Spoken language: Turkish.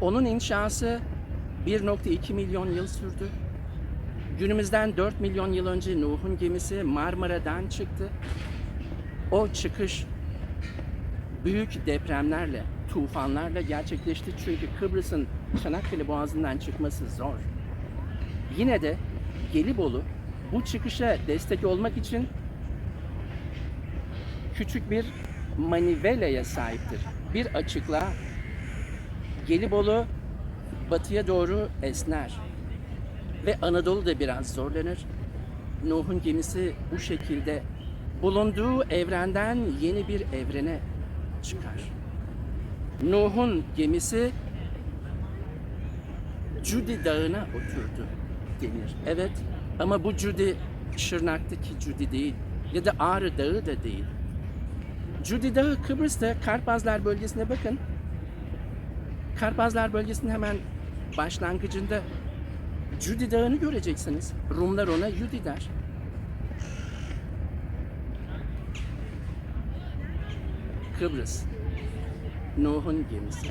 Onun inşası 1.2 milyon yıl sürdü. Günümüzden 4 milyon yıl önce Nuh'un gemisi Marmara'dan çıktı. O çıkış büyük depremlerle, tufanlarla gerçekleşti. Çünkü Kıbrıs'ın Çanakkale Boğazı'ndan çıkması zor. Yine de Gelibolu bu çıkışa destek olmak için küçük bir manivelaya sahiptir. Bir açıklığa Gelibolu batıya doğru esner ve Anadolu da biraz zorlanır. Nuh'un gemisi bu şekilde bulunduğu evrenden yeni bir evrene çıkar. Nuh'un gemisi Cudi Dağı'na oturdu denir. Evet ama bu Cudi Şırnak'taki Cudi değil ya da Ağrı Dağı da değil. Cudi Dağı Kıbrıs'ta Karpazlar bölgesine bakın. Karpazlar bölgesinin hemen başlangıcında Cudi Dağı'nı göreceksiniz. Rumlar ona Yudi der. Kıbrıs. Nuh'un gemisi.